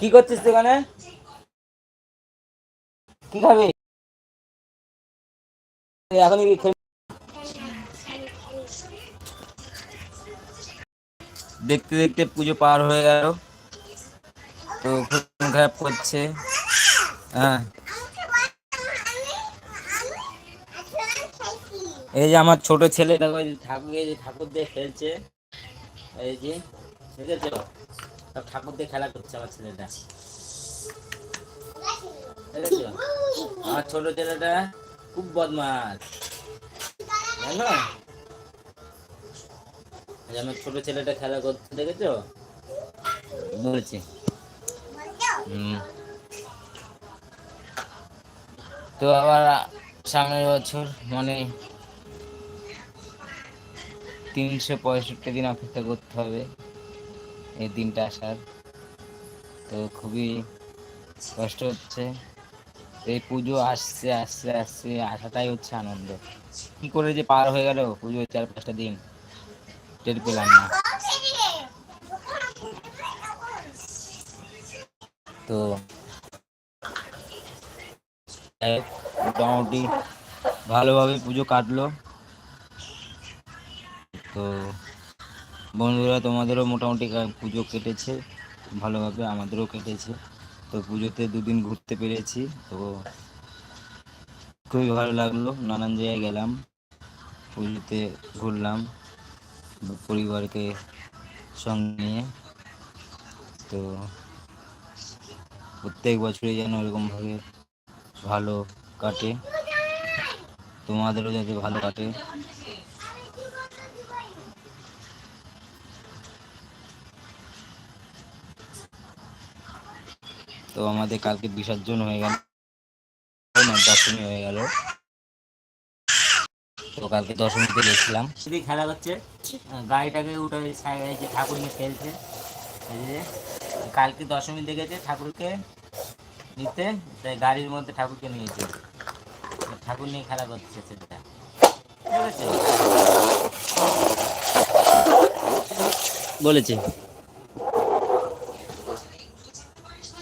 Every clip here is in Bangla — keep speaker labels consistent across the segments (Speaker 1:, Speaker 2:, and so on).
Speaker 1: কি করছিস সেখানে কি খাবি? এখন দেখতে দেখতে পুজো পার হয়ে গেল। তো খুব খারাপ করছে। হ্যাঁ। এই যে আমার ছোট ছেলে, দেখো ঠাকুর ঠাকুর দিয়ে খেলছে। এই যে, দেখেছ? সব ঠাকুর দিয়ে খেলা করছে আমার ছেলেটা। আমার ছোট ছেলেটা খুব বদমাস জানো? আমার ছোট ছেলেটা খেলা করছে দেখেছ? বলছি। তো আবার সামনের বছর মানে তিনশো পঁয়ষট্টি দিন অপেক্ষা করতে হবে। এই দিনটা আসার। তো খুবই কষ্ট হচ্ছে। এই পুজো আসছে আসছে আসছে, আসাটাই হচ্ছে আনন্দ। কি করে যে পার হয়ে গেল পুজো চার পাঁচটা দিন, টের পেলাম না। তো মোটামুটি ভালোভাবে পুজো কাটলো। তো বন্ধুরা, তোমাদেরও মোটামুটি পুজো কেটেছে, ভালোভাবে আমাদেরও কেটেছে। তো পুজোতে দুদিন ঘুরতে পেরেছি, তো খুবই ভালো লাগল। নানান জায়গায় গেলাম, পুজোতে ঘুরলাম, পরিবারকে সঙ্গে নিয়ে। তো প্রত্যেক বছরই যেন এরকমভাবে ভালো কাটে, তোমাদেরও যাতে ভালো কাটে। তো আমাদের কালকে বিসর্জন হয়ে গেল দশমী হয়ে গেল। তো কালকে দশমীতে গেছিলাম। শুধু খেলা করছে গাড়িটাকে উঠে যে ঠাকুর নিয়ে খেলছে কালকে দশমী দেখেছে ঠাকুরকে নিতে তাই গাড়ির মধ্যে ঠাকুরকে নিয়েছে। ঠাকুর নিয়ে খেলা করছে সেটা। বলেছে।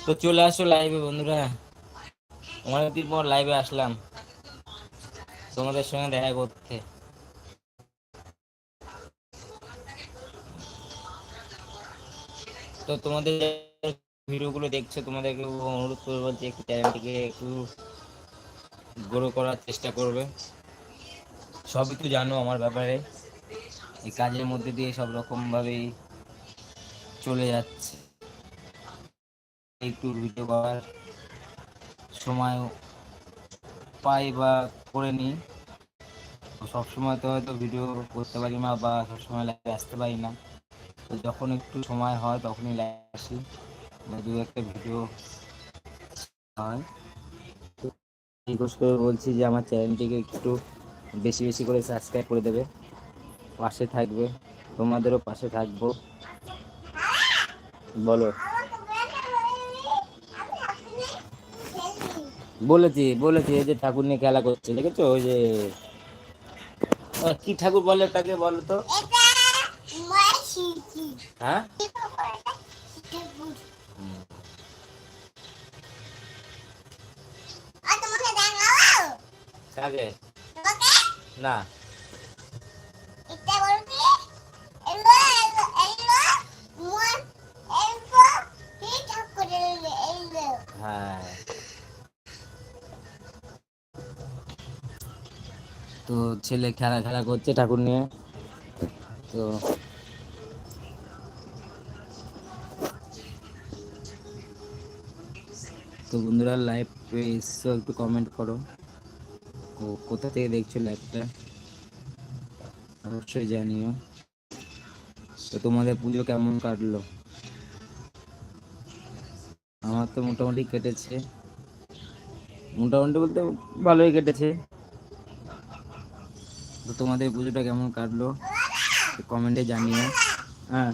Speaker 1: তো চলে আসো লাইভে বন্ধুরা। অনেকদিন পর লাইভে আসলাম। তোমাদের সঙ্গে দেখা করতে। তো তোমাদের ভিডিওগুলো দেখছ, তোমাদেরকে অনুরোধ করে বলছি একটু চ্যানেলটিকে একটু গ্রো করার চেষ্টা করবে। সবই তো জানো আমার ব্যাপারে। এই কাজের মধ্যে দিয়ে সব রকমভাবেই চলে যাচ্ছে। একটু ভিডিও করার সময় পাই বা করে নিই। সবসময় তো হয়তো ভিডিও করতে পারি না বা সবসময় লাইভে আসতে পারি না। তো যখন একটু সময় হয় তখনই লাইভ আসি। বা দু একটা ভিডিও হয়। তো রিকোয়েস্ট করে বলছি যে আমার চ্যানেলটিকে একটু বেশি বেশি করে সাবস্ক্রাইব করে দেবে। পাশে থাকবে। তোমাদেরও পাশে থাকব। বলো। বলেছি বলেছি এই যে ঠাকুর নিয়ে খেলা করছে দেখেছ? ওই যে কি ঠাকুর বলে তাকে বলো তো? হ্যাঁ। কাকে? না। হ্যাঁ। তো ছেলে খেলা খেলা করছে ঠাকুর নিয়ে। তো তো বন্ধুরা লাইভ এসছো, একটু কমেন্ট করো। কোথা থেকে দেখছ লাইভটা অবশ্যই জানিও। তো তোমাদের পুজো কেমন কাটলো? আমার তো মোটামুটি কেটেছে। মোটামুটি বলতে ভালোই কেটেছে। তো তোমাদের পুজোটা কেমন কাটলো? কমেন্টে জানিও। হ্যাঁ।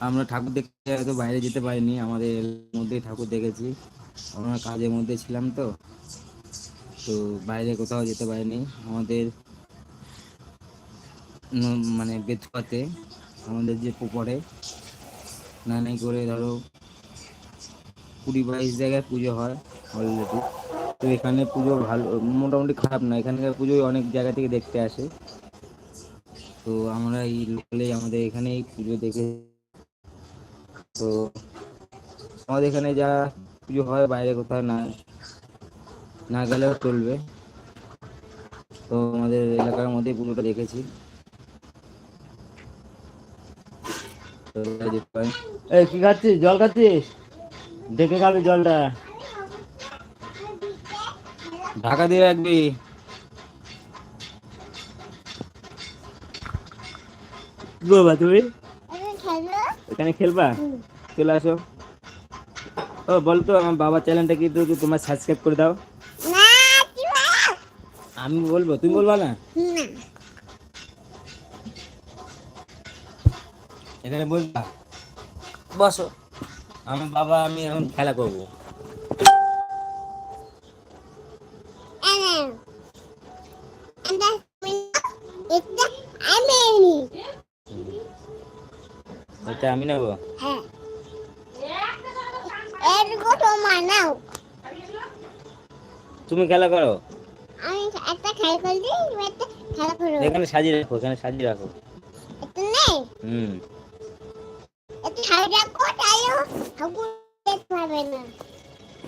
Speaker 1: আমরা ঠাকুর দেখতে হয়তো বাইরে যেতে পারিনি, আমাদের মধ্যেই ঠাকুর দেখেছি। আমরা কাজের মধ্যে ছিলাম তো। তো বাইরে কোথাও যেতে পারিনি। আমাদের ন- মানে বেথুয়াতে আমাদের যে পুকুরে স্নানে করে ধরো কুড়ি বাইশ জায়গায় পুজো হয় অলরেডি তো এখানে পুজো ভালো, মোটামুটি খারাপ না। এখানকার পুজো অনেক জায়গা থেকে দেখতে আসে। তো আমরা এই লোকালে আমাদের এখানেই পুজো দেখে তো আমাদের এখানে যা পুজো হয় বাইরে কোথাও না না গেলেও চলবে। তো আমাদের এলাকার মধ্যে পুজোটা দেখেছি। কি খাচ্ছিস? জল খাচ্ছিস? দেখে খাবি জলটা। ঢাকা দিয়ে রাখবি বাবা তুমি? এখানে খেলবা? চলে আসো। ও, বল তো, আমার বাবা চ্যানেলটা কি তোমার সাবস্ক্রাইব করে দাও। আমি বলব, তুমি বলবা না? এখানে বলবা বসো। আমার বাবা, আমি এখন খেলা করব। এটা আমি নেব? নেব তুমি খেলা করো।
Speaker 2: আমি একটা খেলা করলি একটা খেলা করো।
Speaker 1: এখানে সাজিয়ে রাখো এখানে সাজিয়ে রাখো।
Speaker 2: একটু নেই?
Speaker 1: হুম।
Speaker 2: একটু সাইডে কোথায় ঠাকুর দেখতে পাবে না।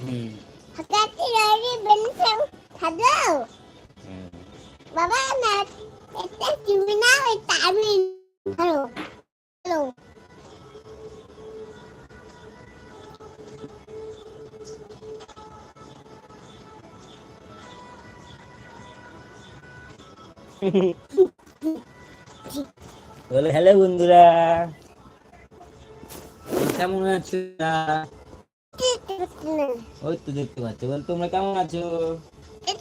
Speaker 1: হুম।
Speaker 2: হঠাৎই রয়ে বেনছে খাদাও বাবা না একটা তুমি না ওই তামি হ্যালো হ্যালো
Speaker 1: বলে হ্যালো বন্ধুরা। কেমন আছো? ওই তো দেখতে পাচ্ছ। বল তোমরা কেমন আছো?
Speaker 2: ঠিক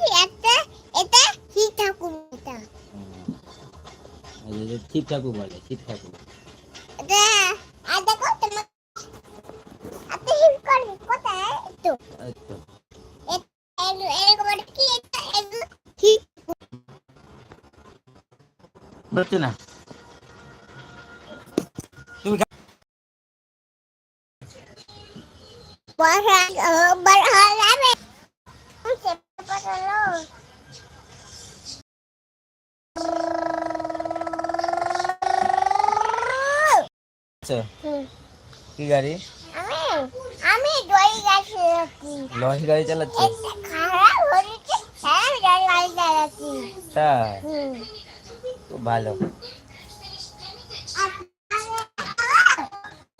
Speaker 2: এটা কি ঠাকুর এটা
Speaker 1: শিব ঠাকুর বলে ঠিক ঠাকুর। হচ্ছে না। তুমি
Speaker 2: হয়ে
Speaker 1: আচ্ছা, কি গাড়ি?
Speaker 2: আমি আমি দই গাছে
Speaker 1: লরি গাড়ি চালাচ্ছে
Speaker 2: একটা খারাপ হয়েছে হ্যাঁ গাড়ি চালাচ্ছি।
Speaker 1: তাই Balo.